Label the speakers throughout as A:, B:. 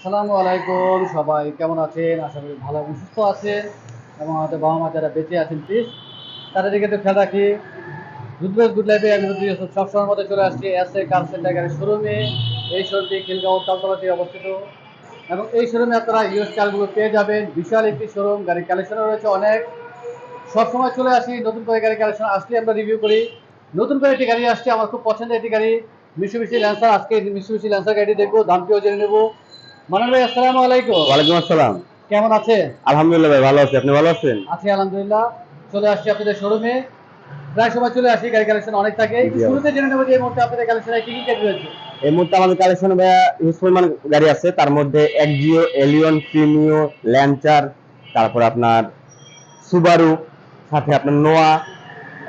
A: আসসালামু আলাইকুম সবাই, কেমন আছেন? আশা করি ভালো এবং সুস্থ আছেন এবং আমাদের বাবা মা যারা বেঁচে আছেন প্লিজ তাদের দিকে তো খেয়াল রাখি। দুধবেশ গুড লাইফে আমি যদি সবসময়ের মধ্যে চলে আসছি এস এ কার সেন্টার গাড়ির শোরুমে এই শোরুমটি খিলগাঁও তালতলাতে অবস্থিত। এবং এই শোরুমে আপনারা ইউজ কারগুলো পেয়ে যাবেন। বিশাল একটি শোরুম গাড়ির কালেকশনও রয়েছে অনেক। সবসময় চলে আসি, নতুন করে গাড়ি কালেকশন আসলে আমরা রিভিউ করি। নতুন করে একটি গাড়ি আসছে, আমার খুব পছন্দের একটি গাড়ি মিশুবিশি ল্যান্সার আজকে মিশুবিশি ল্যান্সার গাড়িটি দেখব দামটিও জেনে নেব? মানান ভাই আসসালামু আলাইকুম।
B: ওয়ালাইকুম আসসালাম।
A: কেমন আছে
B: আলহামদুলিল্লাহ ভাই ভালো আছি। আপনি ভালো আছেন?
A: আছি আলহামদুলিল্লাহ। চলে আসছি আপনাদের শোরুমে। প্রায় সময় চলে আসি গাড়ি কালেকশন অনেক থাকে। শুরুতে জেনে নেব যে এই মুহূর্তে আপনাদের কালেকশনে কি কি গাড়ি রয়েছে।
B: এই মুহূর্তে আমাদের কালেকশনে ভাইয়া হিউজ পরিমাণ গাড়ি আছে। তার মধ্যে এলিয়ন প্রিমিও তারপর আপনার সুবারু সাথে আপনার নোয়া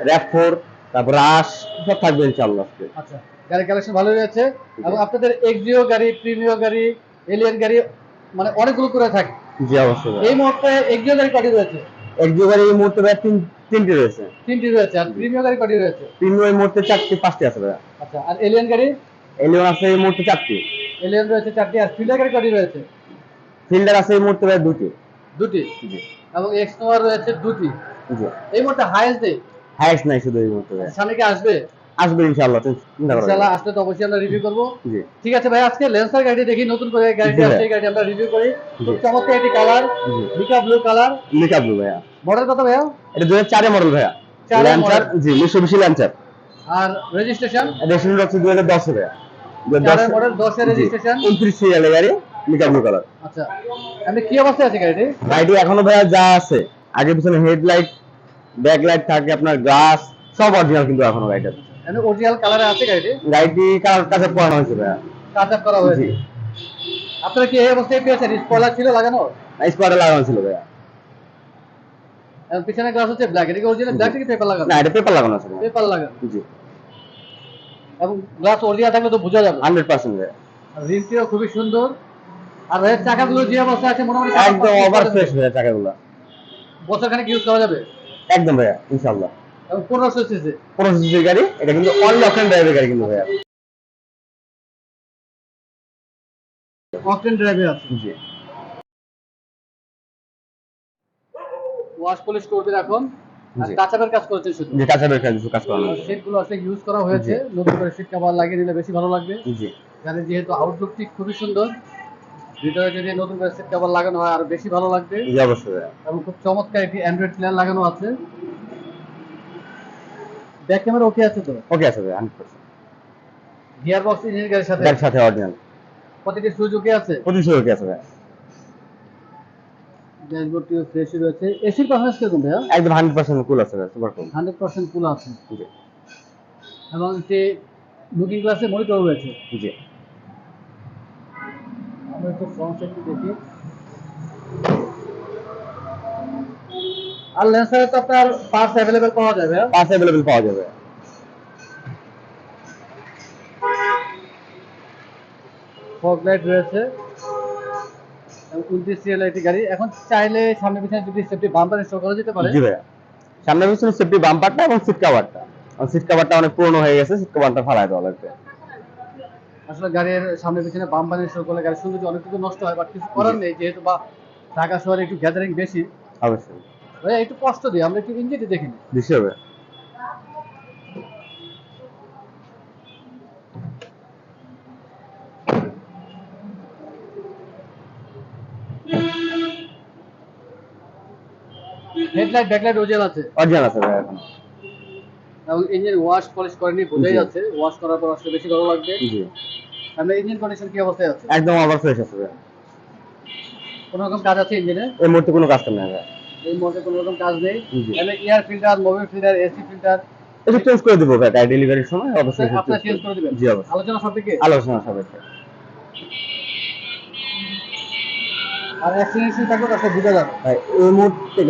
B: র্যাফোর তারপর রাশ সব থাকবে ইনশাআল্লাহ আজকে।
A: আচ্ছা গাড়ি কালেকশন ভালো রয়েছে। এবং আপনাদের এক্সিও গাড়ি প্রিমিয় গাড়ি এলিয়ান গাড়ি মানে অনেকগুলো করে থাকে।
B: জি অবশ্যই।
A: এই মুহূর্তে এক্সিও গাড়ি কটি রয়েছে?
B: এক্সিও গাড়ি এই মুহূর্তে ভাইয়া তিন তিনটি রয়েছে।
A: তিনটি রয়েছে আর প্রিমিয় গাড়ি কটি রয়েছে?
B: প্রিমিও এই মুহূর্তে চারটি পাঁচটি আছে ভাইয়া।
A: আচ্ছা আর এলিয়ান গাড়ি?
B: এলিয়ন আছে এই মুহূর্তে চারটি।
A: এলিয়ান রয়েছে চারটি আর ফিল্ডার গাড়ি কটি রয়েছে?
B: ফিল্ডার আছে এই মুহূর্তে ভাইয়া দুটি।
A: দুটি?
B: জি।
A: এবং এক্স নোয়ার রয়েছে দুটি।
B: জি।
A: এই মুহূর্তে হাইস্ট নেই
B: হাইস্ট নাই শুধু এই মুহূর্তে।
A: সামনে কি আসবে?
B: আসবে ইনশাআল্লাহ
A: ইনশাআল্লাহ আসলে তো অবশ্যই আমরা রিভিউ করব।
B: জি।
A: ঠিক আছে ভাই আজকে লেন্সার গাড়ি দেখি নতুন করে গাড়িটি
B: জি,
A: আসছে গাড়ি আমরা রিভিউ করি। খুব চমৎকার একটি কালার লিকা ব্লু কালার
B: মেকআপ ভাইয়া।
A: মডেল কত ভাইয়া?
B: এটা দু হাজার চারে মডেল ভাইয়া।
A: চারের
B: ল্যান্সার জি মিশুবিশি ল্যান্সার
A: আর রেজিস্ট্রেশন
B: রেশন হচ্ছে দু হাজার দশে ভাইয়া।
A: চারের মডেল দশের রেজিস্ট্রেশন
B: উনত্রিশ সিরিয়ালে গাড়ি মেকআপ ব্লু কালার
A: আচ্ছা। আপনি কি অবস্থায় আছে গাড়িটি?
B: গাড়িটি এখনও ভাইয়া যা আছে। আগে পিছনে হেডলাইট ব্যাকলাইট থাকে আপনার গ্লাস সব অরিজিনাল কিন্তু এখনও গাড়িটা
A: আপনি অরিজিনাল কালারে আছে গাড়িটি?
B: গাড়িটি কালার হয়েছে ভাইয়া।
A: করা হয়েছে। আপনারা কি এই অবস্থায় পেয়েছেন? স্পয়লার ছিল লাগানো
B: স্পটে লাগানো ছিল ভাইয়া।
A: পিছনে গ্লাস হচ্ছে ব্ল্যাক এটা কি অরিজিনাল ব্ল্যাক থেকে পেপার লাগানো?
B: না এটা পেপার লাগানো আছে
A: পেপার লাগানো।
B: জি।
A: এবং গ্লাস অরিজিনাল থাকলে তো বোঝা যাবে।
B: হান্ড্রেড পার্সেন্ট ভাইয়া।
A: রিমটিও খুবই সুন্দর। আর ভাইয়ের চাকাগুলো যে অবস্থায় আছে মোটামুটি
B: একদম ওভার ফ্রেশ ভাইয়া চাকাগুলো।
A: বছর খানিক ইউজ করা যাবে?
B: একদম ভাইয়া ইনশাআল্লাহ।
A: এবং পনেরোশো সিসি
B: পনেরো সিসির গাড়ি? এটা কিন্তু অনলি অপশন ড্রাইভের গাড়ি কিন্তু ভাইয়া।
A: অকটেন ড্রাইভে আছে।
B: জি।
A: ওয়াশ পলিশ করবেন এখন। আর কাজ করেছেন শুধু।
B: যে কাঁচা বের কাজ করানো। আছে।
A: সিটগুলো আসলে ইউজ করা হয়েছে। নতুন করে কভার লাগিয়ে দিলে বেশি ভালো লাগবে।
B: জি।
A: যেহেতু আউটলুকটি খুবই সুন্দর ভিতরে যদি নতুন করে সিট কভার লাগানো হয় আর বেশি ভালো লাগবে।
B: জি অবশ্যই।
A: এবং খুব চমৎকার একটি অ্যান্ড্রয়েড প্লেয়ার লাগানো আছে। ব্যাক ক্যামেরা ওকে আছে তো?
B: ওকে আছে ভাইয়া hundred percent
A: gearbox engine গাড়ির সাথে?
B: গাড়ির সাথে অরিজিনাল
A: প্রতিটি সুইচ ওকে আছে?
B: পঁচিশশো ওকে আছে ভাইয়া
A: ড্যাশবোর্ডটিও ফ্রেশই রয়েছে। এসির পারফরমেন্স কীরকম ভাইয়া?
B: একদম হান্ড্রেড পার্সেন্ট কুল আছে super cool
A: hundred percent cool আছে।
B: জি।
A: এবং একটি লুকিং গ্লাসে মনিটর রয়েছে।
B: জি।
A: আমরা একটু ফ্রন্ট সাইডটি দেখি। আর লেন্সারে তো আপনার পার্টস অ্যাভেলেবেল পাওয়া যাবে?
B: পাঁচ অ্যাভেলেবেল পাওয়া যাবে।
A: ফগ লাইট রয়েছে। এবং উনত্রিশ সিএল একটি গাড়ি। এখন চাইলে সামনে পিছনে যদি সেফটি বাম্পার ইনস্টল করা যেতে পারে।
B: জি ভাইয়া। সামনে পিছনে সেফটি বাম্পারটা এবং সিট কাভারটা সিট কাভারটা অনেক পুরনো হয়ে গেছে সিট কাভারটা ফালাই দেওয়া লাগবে।
A: আসলে গাড়ির সামনে পিছনে বাম্পার ইনস্টল করলে গাড়ির সৌন্দর্য অনেক কিছু নষ্ট হয় বাট কিছু করার নেই যেহেতু বা ঢাকা শহরে একটু গ্যাদারিং বেশি।
B: অবশ্যই।
A: ভাইয়া একটু কষ্ট দিই আমরা একটু ইঞ্জিনটি দেখিনি
B: দৃশ্য হবে
A: হেডলাইট ব্যাকলাইট ওজেল আছে।
B: অরিজিনাল আছে ভাইয়া এখন।
A: এবং ইঞ্জিন ওয়াশ পলিশ করেনি বোঝাই যাচ্ছে ওয়াশ করার পর আসলে বেশি ভালো লাগবে।
B: জি।
A: আমরা ইঞ্জিন কন্ডিশন কি অবস্থায় আছে?
B: একদম ওভার ফ্রেশ আছে ভাইয়া।
A: কোনো রকম কাজ আছে ইঞ্জিনে
B: এই মুহূর্তে কোনো কাজ নেই ভাইয়া।
A: এই মুহূর্তে কোনো রকম কাজ নেই। এখানে air filter Mobil filter AC filter
B: একটু চেঞ্জ করে দেবো ভাই ডেলিভারির সময় অবশ্যই change
A: চেঞ্জ করে দিবেন?
B: জি অবশ্যই।
A: আলোচনা সাপেক্ষে
B: আলোচনা সাপেক্ষে
A: আর থাকলে বুঝা যাবে।
B: ভাই এই মুহূর্তে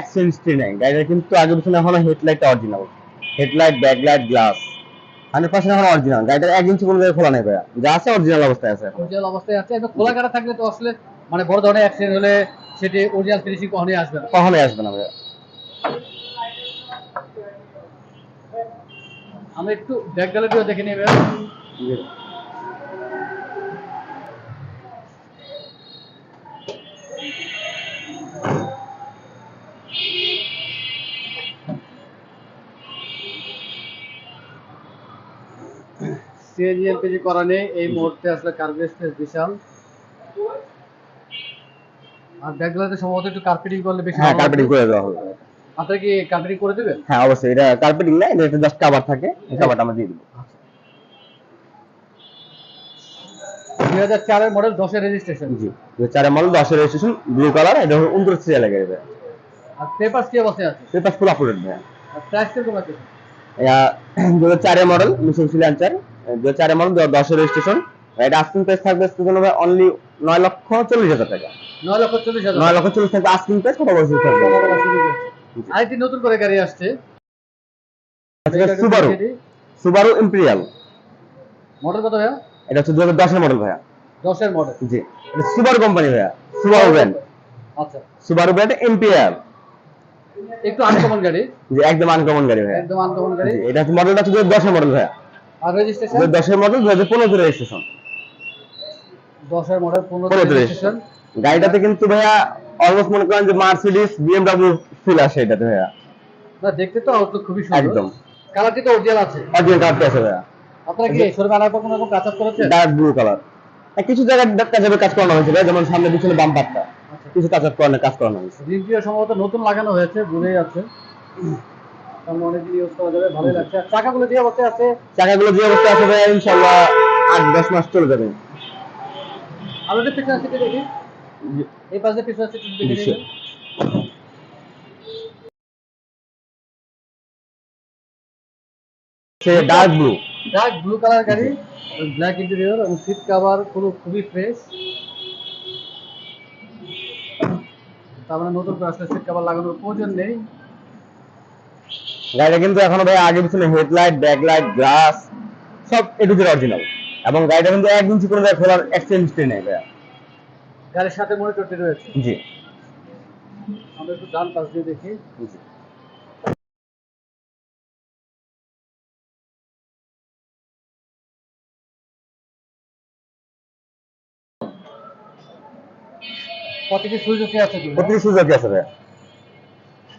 B: একটা নাই। কিন্তু আগে পিছনে এখনও হেডলাইটটা original headlight backlight glass hundred percent এখন অরিজিনাল গাড়িটার এক ইঞ্চি কোনো খোলা নেই ভাইয়া। যা আছে অরিজিনাল অবস্থায় আছে
A: অরিজিনাল অবস্থায় আছে। এবং খোলা কাটা থাকলে তো আসলে মানে বড় ধরনের অ্যাক্সিডেন্ট হলে সেটি অরিজিনাল ফিনিশিং কখনোই আসবে না।
B: কখনোই আসবে না ভাইয়া।
A: আমরা একটু ব্যাক গ্যালারিও দেখে নিই
B: ভাইয়া।
A: সিএনজি এলপিজি করা নেই এই মুহূর্তে আসলে কার্গো স্পেস বিশাল। আর ব্যাগগুলোতে সম্ভবত একটু কার্পেটিং করলে বেশি
B: হ্যাঁ কার্পেটিং করে দেওয়া হবে।
A: আপনারা কি কার্পেটিং করে দেবেন?
B: হ্যাঁ অবশ্যই এটা কার্পেটিং না এটা জাস্ট কাভার থাকে এই কাভারটা আমরা দিয়ে দিব।
A: দুই হাজার চারের মডেল দশের রেজিস্ট্রেশন
B: জি চারের মডেল দশের রেজিস্ট্রেশন ব্লু কালার এটা হলো উনত্রিশ সিরিয়াল লাগে এটা
A: আর পেপারস কি অবস্থায় আছে? আর প্রাইস আছে?
B: দু হাজার চারের মডেল মিশন দু হাজার চারের মডেল দশের রেজিস্ট্রেশন এটা আস্কিং প্রাইস থাকবে অনলি নয় লক্ষ চল্লিশ হাজার টাকা।
A: নয় লক্ষ চল্লিশ হাজার।
B: নয় লক্ষ চল্লিশ থাকবে আস্কিং প্রাইস কত বছর থাকবে?
A: কথা বলা শুরু করেছে। আরেকটি নতুন করে গাড়ি আসছে।
B: সুবারু সুবারু ইম্পেরিয়াল
A: মডেল কত ভাইয়া?
B: এটা হচ্ছে দু হাজার দশের মডেল ভাইয়া।
A: দশের মডেল
B: জি। এটা সুবারু কোম্পানি ভাইয়া। সুবারু ব্র্যান্ড
A: আচ্ছা।
B: সুবারু ব্র্যান্ড ইম্পেরিয়াল
A: একটু আনকমন গাড়ি।
B: জি একদম আনকমন গাড়ি ভাইয়া।
A: একদম আনকমন গাড়ি।
B: এটা হচ্ছে মডেলটা হচ্ছে দু হাজার দশের মডেল ভাইয়া।
A: আর রেজিস্ট্রেশন
B: দশের মডেল দু হাজার পনেরো রেজিস্ট্রেশন
A: দশের মডেল পনেরো
B: পনেরো
A: রেজিস্ট্রেশন
B: গাড়িটাতে কিন্তু ভাইয়া অলমোস্ট মনে করেন যে মার্সিডিস বিএমডব্লিউ ফিল আসে এটাতে ভাইয়া।
A: না দেখতে তো আউটলুক খুবই সুন্দর।
B: একদম।
A: কালারটি তো অরিজিনাল আছে?
B: অরিজিনাল কালারটা আছে ভাইয়া।
A: আপনারা কি শোরুমে আনার পর কোনো রকম কাজ করেছেন?
B: ডার্ক ব্লু কালার কিছু জায়গায় কাজে কাজ করানো হয়েছে যেমন সামনে পিছনে বাম্পারটা
A: আচ্ছা।
B: কিছু কাজ করানো কাজ করানো হয়েছে।
A: রিমটিও সম্ভবত নতুন লাগানো হয়েছে বোঝাই যাচ্ছে। কারণ অনেকদিন ইউজ করা যাবে ভালোই লাগছে। চাকাগুলো যে অবস্থায় আছে?
B: চাকাগুলো যে অবস্থা আছে ভাইয়া ইনশাল্লাহ আট দশ মাস চলে যাবে।
A: পিছনে সিটে দেখি? এই পাশে পিছনে সিটে দেখে।
B: সে dark blue
A: dark blue colour গাড়ি ব্ল্যাক ইন্টেরিয়র এবং সিট কভার পুরো খুবই ফ্রেশ তার মানে নতুন করে সিট কভার লাগানোর প্রয়োজন নেই।
B: গাড়িটা কিন্তু এখনও ভাই আগে পিছনে হেডলাইট ব্যাকলাইট গ্লাস সব এটু অরিজিনাল এবং গাড়িটা কিন্তু এক ইঞ্চি কোনো জায়গায় খোলার এক্সচেঞ্জ নেই ভাইয়া।
A: গাড়ির সাথে মনিটরটি রয়েছে?
B: জি।
A: আমরা একটু ডান পাশ দিয়ে দেখি।
B: জি।
A: প্রতিটি সুযোগে আছে কি
B: প্রতিটি সুযোগ আছে ভাইয়া?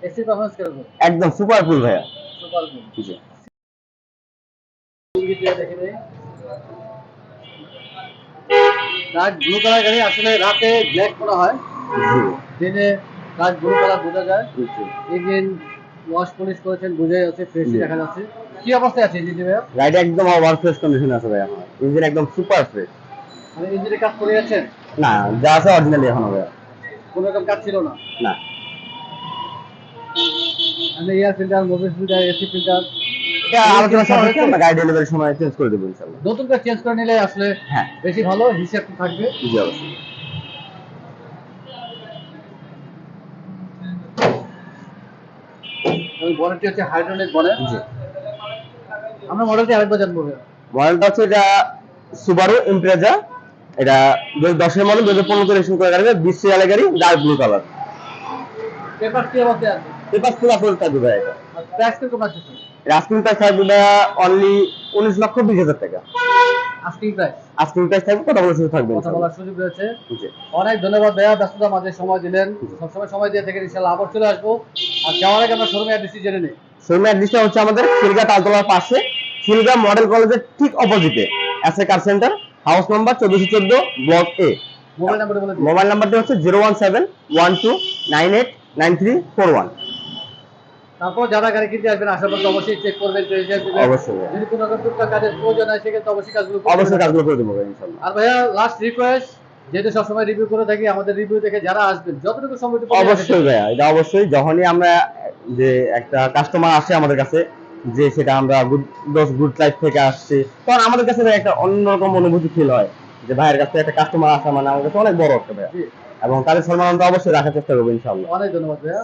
A: এসি পারফরমেন্স কীরকম?
B: একদম সুপার কুল ভাইয়া।
A: সুপার
B: জি।
A: দেখে নেই। ডার্ক ব্লু কালার গাড়ি আসলে রাতে ব্ল্যাক করা হয়। দিনে ডার্ক ব্লু কালার বোঝা যায়। ইঞ্জিন ওয়াশ পলিশ করেছেন বোঝাই যাচ্ছে ফ্রেশ দেখা যাচ্ছে। কি অবস্থায় আছে ইঞ্জিন ভাইয়া?
B: গাড়িটা একদম ওভার ফ্রেশ কন্ডিশন আছে ভাইয়া ইঞ্জিন একদম সুপার ফ্রেশ
A: মানে ইঞ্জিনের কাজ করে যাচ্ছেন?
B: না যা আছে অরিজিনালি এখনও ভাইয়া।
A: কোনো রকম কাজ ছিল না?
B: না।
A: মানে air filter Mobil filter AC filter
B: এটা সাপেক্ষে আমরা গাড়ি ডেলিভারির সময় চেঞ্জ করে দেবো ইনশাল্লাহ
A: নতুন চেঞ্জ করে নিলে আসলে
B: হ্যাঁ।
A: বেশি ভালো হিসাব থাকবে।
B: জি অবশ্যই।
A: বনেটটি হচ্ছে হাইড্রোলিক বনেট
B: জি।
A: আমরা মডেলটি আরেকবার জানব
B: মডেলটা হচ্ছে এটা সুবারু ইমপ্রেজা এটা দু হাজার দশের মডেল দু হাজার পনেরো রেশন করে গাড়ি বিশ সিরিয়ালে গাড়ি ডার্ক ব্লু কালার
A: পেপার কি অবস্থায় আছে?
B: পেপার ফুল আপলোড থাকবে ভাই এটা।
A: প্রাইস আছে?
B: আস্কিং প্রাইস থাকবে অনলি উনিশ লক্ষ বিশ হাজার টাকা।
A: আস্কিং প্রাইস
B: আস্কিং প্রাইস থাকবে কথা বলার সুযোগ থাকবে
A: কথা বলার সুযোগ রয়েছে।
B: জি।
A: অনেক ধন্যবাদ ভাইয়া ব্যস্ততার মাঝে সময় দিলেন। সবসময় সময় দিয়ে থেকে ইনশাল্লাহ আবার চলে আসব। আর যাওয়ার আগে আমরা শোরুমে অ্যাড্রেসটি জেনে নিই।
B: শোরুমের অ্যাড্রেসটা হচ্ছে আমাদের খিলগা তালতলার পাশে। খিলগা মডেল কলেজের ঠিক অপোজিটে। S A car centre house number চোদ্দশো চোদ্দ ব্লক এ
A: মোবাইল নাম্বারটা বলে দিন।
B: মোবাইল নাম্বারটি হচ্ছে zero one seven one two nine eight nine three four one
A: তারপর যারা গাড়ি কিনতে আসবেন আসার পর অবশ্যই চেক করবেন
B: অবশ্যই।
A: যদি কোনো রকম টুকটাক কাজের প্রয়োজন হয় সেক্ষেত্রে অবশ্যই কাজগুলো
B: অবশ্যই কাজগুলো করে দেবো ইনশাল্লাহ।
A: আর ভাইয়া লাস্ট রিকোয়েস্ট যেহেতু সবসময় রিভিউ করে থাকি আমাদের রিভিউ দেখে যারা আসবেন যতটুকু সময় একটু
B: অবশ্যই ভাইয়া এটা অবশ্যই। যখনই আমরা যে একটা কাস্টমার আসে আমাদের কাছে যে সেটা আমরা গুড দোষ গুড লাইফ থেকে আসছে তখন আমাদের কাছে একটা অন্যরকম অনুভূতি ফিল হয় যে ভাইয়ের কাছে একটা কাস্টমার আসা মানে আমার কাছে অনেক বড় একটা ভাইয়া। এবং তাদের সম্মানটা অবশ্যই রাখার চেষ্টা করব ইনশাল্লাহ।
A: অনেক ধন্যবাদ ভাইয়া।